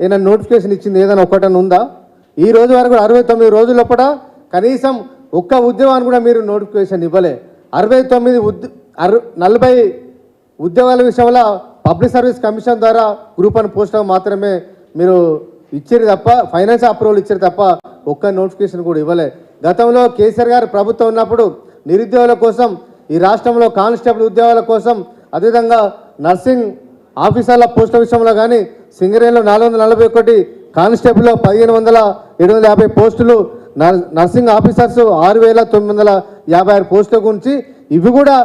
ఏదైనా నోటిఫికేషన్ ఇచ్చింది ఏదైనా ఒకటని ఉందా? ఈ రోజు వరకు అరవై తొమ్మిది రోజుల లోపల కనీసం ఒక్క ఉద్యోగాన్ని కూడా మీరు నోటిఫికేషన్ ఇవ్వలే. అరవై తొమ్మిది ఉద్ అరు నలభై ఉద్యోగాల విషయంలో పబ్లిక్ సర్వీస్ కమిషన్ ద్వారా గ్రూప్ అని పోస్ట్ మాత్రమే మీరు ఇచ్చారు తప్ప ఫైనాన్స్ అప్రూవల్ ఇచ్చారు తప్ప ఒక్క నోటిఫికేషన్ కూడా ఇవ్వలే. గతంలో కేసీఆర్ గారు ప్రభుత్వం ఉన్నప్పుడు నిరుద్యోగుల కోసం ఈ రాష్ట్రంలో కానిస్టేబుల్ ఉద్యోగాల కోసం అదేవిధంగా నర్సింగ్ ఆఫీసర్ల పోస్టుల విషయంలో కానీ సింగరేణిలో నాలుగు వందల నలభై ఒకటి కానిస్టేబుల్లో పదిహేను వందల ఏడు వందల యాభై పోస్టులు నర్- నర్సింగ్ ఆఫీసర్స్ ఆరు వేల తొమ్మిది వందల యాభై ఆరు పోస్టుల గురించి ఇవి కూడా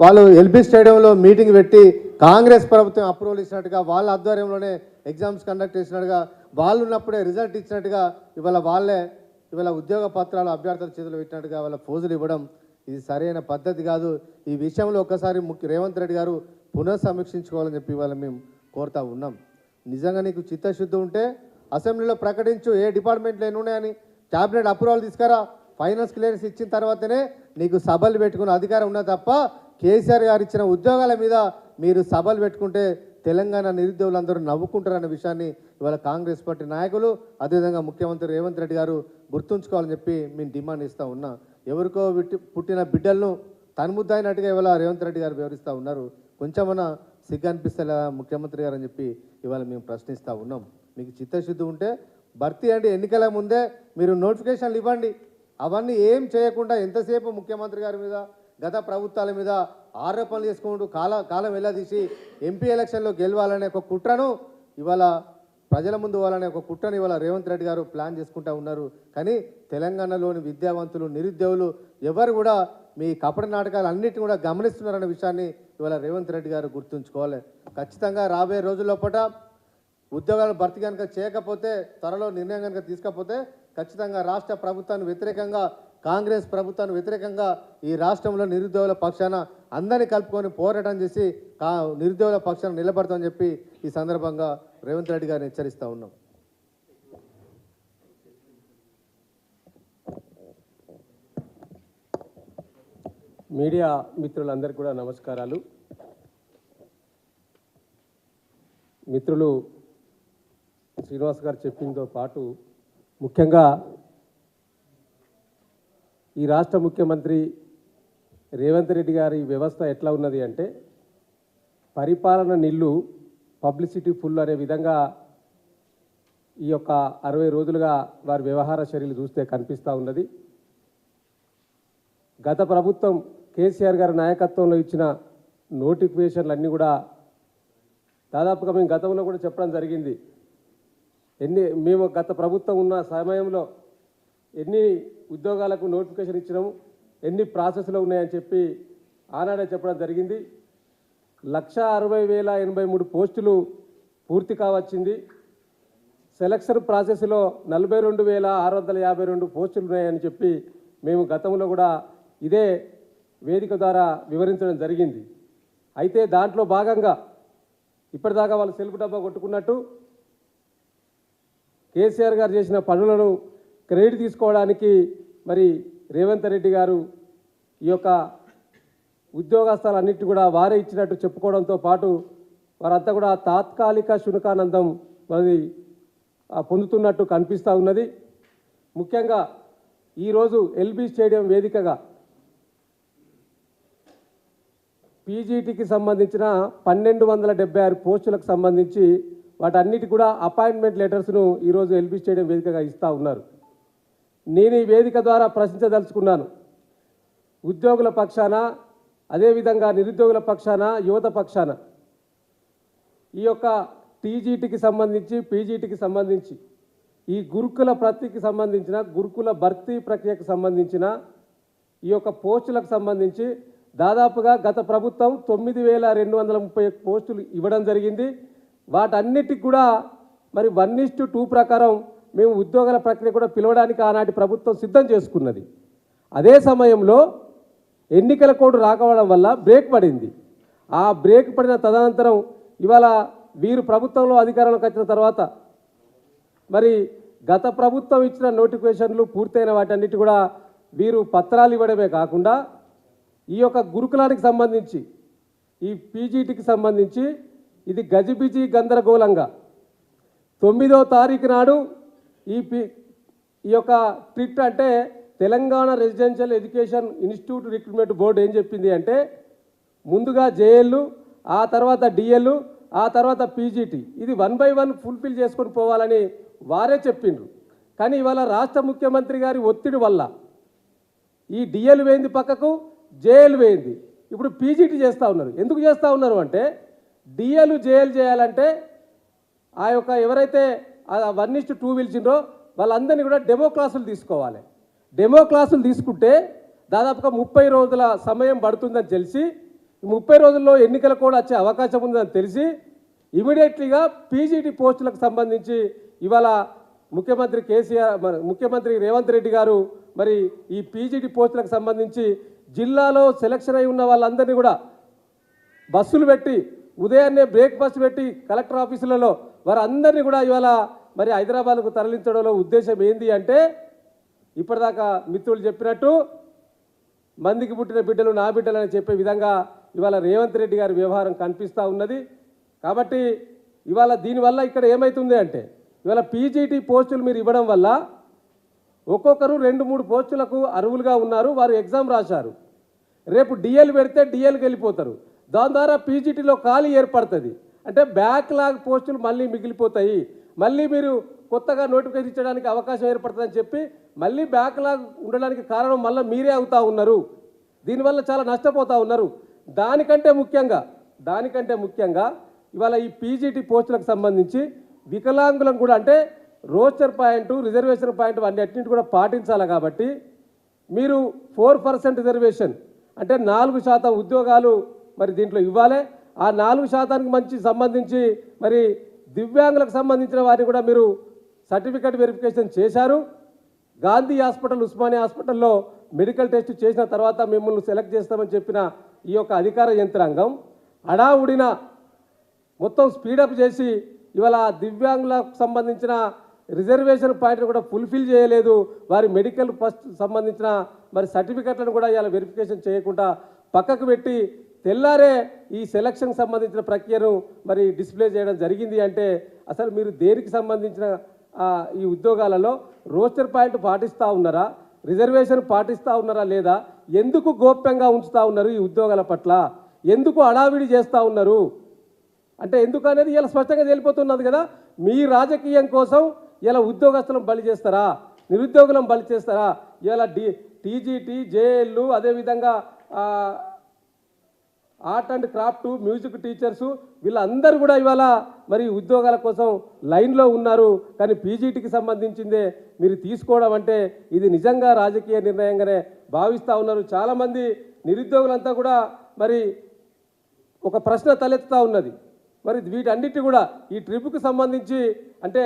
వాళ్ళు ఎల్బీ స్టేడియంలో మీటింగ్ పెట్టి కాంగ్రెస్ ప్రభుత్వం అప్రూవల్ ఇచ్చినట్టుగా వాళ్ళ ఆధ్వర్యంలోనే ఎగ్జామ్స్ కండక్ట్ చేసినట్టుగా వాళ్ళు ఉన్నప్పుడే రిజల్ట్ ఇచ్చినట్టుగా ఇవాళ వాళ్ళే ఇవాళ ఉద్యోగ పత్రాలు అభ్యర్థుల చేతులు పెట్టినట్టుగా వాళ్ళ ఫోజులు ఇవ్వడం ఇది సరైన పద్ధతి కాదు. ఈ విషయంలో ఒక్కసారి ముఖ్య రేవంత్ రెడ్డి గారు పునఃసమీక్షించుకోవాలని చెప్పి ఇవాళ మేము కోరుతా ఉన్నాం. నిజంగా నీకు చిత్తశుద్ధి ఉంటే అసెంబ్లీలో ప్రకటించు ఏ డిపార్ట్మెంట్లో ఎన్ని ఉన్నాయని క్యాబినెట్ అప్రూవల్ తీసుకురా ఫైనాన్స్ క్లియరెన్స్ ఇచ్చిన తర్వాతనే నీకు సభలు పెట్టుకునే అధికారం ఉన్నా తప్ప కేసీఆర్ గారు ఇచ్చిన ఉద్యోగాల మీద మీరు సభలు పెట్టుకుంటే తెలంగాణ నిరుద్యోగులందరూ నవ్వుకుంటారన్న విషయాన్ని ఇవాళ కాంగ్రెస్ పార్టీ నాయకులు అదేవిధంగా ముఖ్యమంత్రి రేవంత్ రెడ్డి గారు గుర్తుంచుకోవాలని చెప్పి మేము డిమాండ్ ఇస్తూ ఉన్నా. ఎవరికో పుట్టిన బిడ్డలను తనుముద్దైనట్టుగా ఇవాళ రేవంత్ రెడ్డి గారు వివరిస్తూ ఉన్నారు. కొంచెమన్నా సిగ్గు అనిపిస్తలే ముఖ్యమంత్రి గారు అని చెప్పి ఇవాళ మేము ప్రశ్నిస్తూ ఉన్నాం. మీకు చిత్తశుద్ధి ఉంటే భర్తీ అంటే ఎన్నికల ముందే మీరు నోటిఫికేషన్లు ఇవ్వండి. అవన్నీ ఏం చేయకుండా ఎంతసేపు ముఖ్యమంత్రి గారి మీద గత ప్రభుత్వాల మీద ఆరోపణలు చేసుకుంటూ కాల కాలం వెళ్ళదీసి ఎంపీ ఎలక్షన్లో గెలవాలనే ఒక కుట్రను ఇవాళ ప్రజల ముందు వాళ్ళనే ఒక కుట్రని ఇవాళ రేవంత్ రెడ్డి గారు ప్లాన్ చేసుకుంటా ఉన్నారు. కానీ తెలంగాణలోని విద్యావంతులు నిరుద్యోగులు ఎవరు కూడా మీ కపట నాటకాలు అన్నిటిని కూడా గమనిస్తున్నారన్న విషయాన్ని ఇవాళ రేవంత్ రెడ్డి గారు గుర్తుంచుకోవాలి. ఖచ్చితంగా రాబోయే రోజుల్లోపట ఉద్యోగాల భర్తీ కనుక చేయకపోతే త్వరలో నిర్ణయం కనుక తీసుకపోతే ఖచ్చితంగా రాష్ట్ర ప్రభుత్వానికి వ్యతిరేకంగా కాంగ్రెస్ ప్రభుత్వానికి వ్యతిరేకంగా ఈ రాష్ట్రంలో నిరుద్యోగుల పక్షాన అందరినీ కలుపుకొని పోరాటం చేసి కా నిరుద్యోగుల పక్షాన నిలబడతామని చెప్పి ఈ సందర్భంగా రేవంత్ రెడ్డి గారిని హెచ్చరిస్తూ ఉన్నాం. మీడియా మిత్రులందరికీ కూడా నమస్కారాలు. మిత్రులు శ్రీనివాస్ గారు చెప్పినతో పాటు ముఖ్యంగా ఈ రాష్ట్ర ముఖ్యమంత్రి రేవంత్ రెడ్డి గారి వ్యవస్థ ఎట్లా ఉన్నది అంటే పరిపాలన నిల్లు పబ్లిసిటీ ఫుల్ అనే విధంగా ఈ యొక్క అరవై రోజులుగా వారి వ్యవహార శైలిలు చూస్తే కనిపిస్తూ ఉన్నది. గత ప్రభుత్వం కేసీఆర్ గారి నాయకత్వంలో ఇచ్చిన నోటిఫికేషన్లు అన్నీ కూడా దాదాపుగా మేము గతంలో కూడా చెప్పడం జరిగింది. ఎన్ని మేము గత ప్రభుత్వం ఉన్న సమయంలో ఎన్ని ఉద్యోగాలకు నోటిఫికేషన్ ఇచ్చినాము ఎన్ని ప్రాసెస్లో ఉన్నాయని చెప్పి ఆనాడే చెప్పడం జరిగింది. లక్ష అరవై వేల ఎనభై మూడు పోస్టులు పూర్తి కావచ్చింది. సెలక్షన్ ప్రాసెస్లో నలభై రెండు వేల ఆరు వందల యాభై రెండు పోస్టులు ఉన్నాయని చెప్పి మేము గతంలో కూడా ఇదే వేదిక ద్వారా వివరించడం జరిగింది. అయితే దాంట్లో భాగంగా ఇప్పటిదాకా వాళ్ళు సెల్ఫ్ డబ్బా కొట్టుకున్నట్టు కేసీఆర్ గారు చేసిన పనులను క్రెడిట్ తీసుకోవడానికి మరి రేవంత్ రెడ్డి గారు ఈ యొక్క ఉద్యోగస్థాలన్నిటి కూడా వారే ఇచ్చినట్టు చెప్పుకోవడంతో పాటు వారంతా కూడా తాత్కాలిక శునకానందం మరి పొందుతున్నట్టు కనిపిస్తూ ఉన్నది. ముఖ్యంగా ఈరోజు ఎల్బీ స్టేడియం వేదికగా పీజీటీకి సంబంధించిన పన్నెండు వందల డెబ్బై ఆరు పోస్టులకు సంబంధించి వాటన్నిటి కూడా అపాయింట్మెంట్ లెటర్స్ను ఈరోజు ఎల్బీ స్టేడియం వేదికగా ఇస్తూ ఉన్నారు. నేను ఈ వేదిక ద్వారా ప్రశ్నించదలుచుకున్నాను. ఉద్యోగుల పక్షాన అదేవిధంగా నిరుద్యోగుల పక్షాన యువత పక్షాన. ఈ యొక్క టీజీటీకి సంబంధించి పీజీటీకి సంబంధించి ఈ గురుకుల భర్తీకి సంబంధించిన గురుకుల భర్తీ ప్రక్రియకు సంబంధించిన ఈ యొక్క పోస్టులకు సంబంధించి దాదాపుగా గత ప్రభుత్వం తొమ్మిది వేల రెండు వందల ముప్పై ఒక్క పోస్టులు ఇవ్వడం జరిగింది. వాటన్నిటికి కూడా మరి వన్ ఇస్ టూ ప్రకారం మేము ఉద్యోగాల ప్రక్రియ కూడా పిలవడానికి ఆనాటి ప్రభుత్వం సిద్ధం చేసుకున్నది. అదే సమయంలో ఎన్నికల కోడ్ రాకపోవడం వల్ల బ్రేక్ పడింది. ఆ బ్రేక్ పడిన తదనంతరం ఇవాళ వీరు ప్రభుత్వంలో అధికారంలోకి వచ్చిన తర్వాత మరి గత ప్రభుత్వం ఇచ్చిన నోటిఫికేషన్లు పూర్తయిన వాటన్నిటి కూడా వీరు పత్రాలు ఇవ్వడమే కాకుండా ఈ యొక్క గురుకులానికి సంబంధించి ఈ పీజీటీకి సంబంధించి ఇది గజిబిజి గందరగోళంగా. తొమ్మిదో తారీఖు నాడు ఈ పి ఈ యొక్క ట్రిట్ అంటే Telangana residential education institute recruitment board ఏం చెప్పింది అంటే ముందుగా జేఎల్లు ఆ తర్వాత డిఎల్ ఆ తర్వాత పీజీటీ. ఇది వన్ బై వన్ ఫుల్ఫిల్ చేసుకొని పోవాలని వారే చెప్పిండ్రు. కానీ ఇవాళ రాష్ట్ర ముఖ్యమంత్రి గారి ఒత్తిడి వల్ల ఈ డిఎల్ వేయింది పక్కకు జేఎల్ వేయింది. ఇప్పుడు పీజీటీ చేస్తూ ఉన్నారు. ఎందుకు చేస్తూ ఉన్నారు అంటే డిఎల్ జేఎల్ చేయాలంటే ఆ యొక్క ఎవరైతే వన్ ఇస్ట్ టూ పిలిచిండ్రో వాళ్ళందరినీ కూడా డెమో క్లాసులు తీసుకోవాలి. డెమో క్లాసులు తీసుకుంటే దాదాపుగా ముప్పై రోజుల సమయం పడుతుందని తెలిసి ముప్పై రోజుల్లో ఎన్నికలు కూడా వచ్చే అవకాశం ఉందని తెలిసి ఇమీడియట్లీగా పీజీటీ పోస్టులకు సంబంధించి ఇవాళ ముఖ్యమంత్రి కేసీఆర్ ముఖ్యమంత్రి రేవంత్ రెడ్డి గారు మరి ఈ పీజీటీ పోస్టులకు సంబంధించి జిల్లాలో సెలక్షన్ అయి ఉన్న వాళ్ళందరినీ కూడా బస్సులు పెట్టి ఉదయాన్నే బ్రేక్ఫాస్ట్ పెట్టి కలెక్టర్ ఆఫీసులలో వారందరినీ కూడా ఇవాళ మరి హైదరాబాద్కు తరలించడంలో ఉద్దేశం ఏంది అంటే ఇప్పటిదాకా మిత్రులు చెప్పినట్టు మందికి పుట్టిన బిడ్డలు నా బిడ్డలు అని చెప్పే విధంగా ఇవాళ రేవంత్ రెడ్డి గారి వ్యవహారం కనిపిస్తూ ఉన్నది. కాబట్టి ఇవాళ దీనివల్ల ఇక్కడ ఏమవుతుంది అంటే ఇవాళ పీజీటీ పోస్టులు మీరు ఇవ్వడం వల్ల ఒక్కొక్కరు రెండు మూడు పోస్టులకు అరువులుగా ఉన్నారు వారు ఎగ్జామ్ రాశారు. రేపు డిఎల్ పెడితే డిఎల్కి వెళ్ళిపోతారు దాని ద్వారా పీజీటీలో ఖాళీ ఏర్పడుతుంది. అంటే బ్యాక్లాగ్ పోస్టులు మళ్ళీ మిగిలిపోతాయి. మళ్ళీ మీరు కొత్తగా నోటిఫికేషన్ ఇచ్చడానికి అవకాశం ఏర్పడుతుందని చెప్పి మళ్ళీ బ్యాక్లాగ్ ఉండడానికి కారణం మళ్ళీ మీరే అవుతా ఉన్నారు. దీనివల్ల చాలా నష్టపోతూ ఉన్నారు. దానికంటే ముఖ్యంగా దానికంటే ముఖ్యంగా ఇవాళ ఈ పీజీటీ పోస్టులకు సంబంధించి వికలాంగులను కూడా అంటే రోస్టర్ పాయింట్ రిజర్వేషన్ పాయింట్ అన్నిటిని కూడా పాటించాలి కాబట్టి మీరు ఫోర్ పర్సెంట్ రిజర్వేషన్ అంటే నాలుగు శాతం ఉద్యోగాలు మరి దీంట్లో ఇవ్వాలి. ఆ నాలుగు శాతానికి మంచి సంబంధించి మరి దివ్యాంగులకు సంబంధించిన వారిని కూడా మీరు సర్టిఫికేట్ వెరిఫికేషన్ చేశారు. గాంధీ హాస్పిటల్ ఉస్మానియా హాస్పిటల్లో మెడికల్ టెస్ట్ చేసిన తర్వాత మిమ్మల్ని సెలెక్ట్ చేస్తామని చెప్పిన ఈ యొక్క అధికార యంత్రాంగం అడావుడిన మొత్తం స్పీడప్ చేసి ఇవాళ ఆ దివ్యాంగులకు సంబంధించిన రిజర్వేషన్ పాయింట్ని కూడా ఫుల్ఫిల్ చేయలేదు. వారి మెడికల్ ఫస్ట్ సంబంధించిన మరి సర్టిఫికెట్లను కూడా ఇలా వెరిఫికేషన్ చేయకుండా పక్కకు పెట్టి తెల్లారే ఈ సెలక్షన్కి సంబంధించిన ప్రక్రియను మరి డిస్ప్లే చేయడం జరిగింది అంటే అసలు మీరు దేనికి సంబంధించిన ఈ ఉద్యోగాలలో రోస్టర్ పాయింట్ పాటిస్తూ ఉన్నారా? రిజర్వేషన్ పాటిస్తూ ఉన్నారా లేదా? ఎందుకు గోప్యంగా ఉంచుతా ఉన్నారు ఈ ఉద్యోగాల పట్ల? ఎందుకు అడావిడి చేస్తూ ఉన్నారు? అంటే ఎందుకు అనేది ఇలా స్పష్టంగా తెలిపోతున్నది కదా. మీ రాజకీయం కోసం ఇలా ఉద్యోగస్తులను బలి చేస్తారా? నిరుద్యోగులను బలి చేస్తారా? ఇలా డి టీజీటీ జేఎల్లు అదేవిధంగా art and craft music teachers వీళ్ళందరూ కూడా ఇవాళ మరి ఉద్యోగాల కోసం లైన్లో ఉన్నారు. కానీ పీజీటీకి సంబంధించిందే మీరు తీసుకోవడం అంటే ఇది నిజంగా రాజకీయ నిర్ణయంగానే భావిస్తూ ఉన్నారు. చాలామంది నిరుద్యోగులంతా కూడా మరి ఒక ప్రశ్న తలెత్తుతా ఉన్నది. మరి వీటన్నిటి కూడా ఈ ట్రిప్కు సంబంధించి అంటే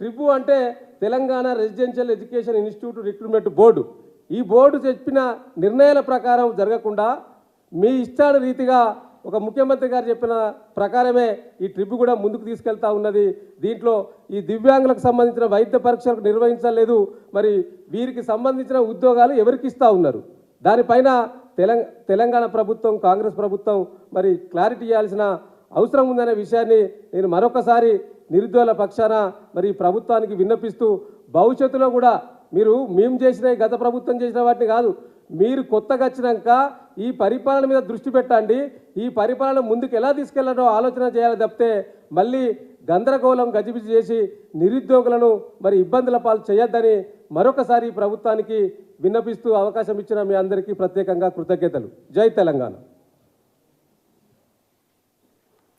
ట్రిబు అంటే Telangana residential education institute recruitment board. ఈ బోర్డు చెప్పిన నిర్ణయాల ప్రకారం జరగకుండా మీ ఇష్టాన రీతిగా ఒక ముఖ్యమంత్రి గారు చెప్పిన ప్రకారమే ఈ ట్రిప్ కూడా ముందుకు తీసుకెళ్తా ఉన్నది. దీంట్లో ఈ దివ్యాంగులకు సంబంధించిన వైద్య పరీక్షలకు నిర్వహించలేదు. మరి వీరికి సంబంధించిన ఉద్యోగాలు ఎవరికి ఇస్తూ ఉన్నారు? దానిపైన తెలంగాణ ప్రభుత్వం కాంగ్రెస్ ప్రభుత్వం మరి క్లారిటీ ఇవ్వాల్సిన అవసరం ఉందనే విషయాన్ని నేను మరొకసారి నిరుద్యోగుల పక్షాన మరి ప్రభుత్వానికి విన్నపిస్తూ భవిష్యత్తులో కూడా మీరు మేము చేసిన గత ప్రభుత్వం చేసిన వాటిని కాదు మీరు కొత్తగా వచ్చినాక ఈ పరిపాలన మీద దృష్టి పెట్టండి. ఈ పరిపాలన ముందుకు ఎలా తీసుకెళ్ళాలో ఆలోచన చేయాలి తప్పితే మళ్ళీ గందరగోళం గజిబిజి చేసి నిరుద్యోగులను మరి ఇబ్బందుల పాలు చేయొద్దని మరొకసారి ఈ ప్రభుత్వానికి విన్నపిస్తూ అవకాశం ఇచ్చిన మీ అందరికీ ప్రత్యేకంగా కృతజ్ఞతలు. జై తెలంగాణ.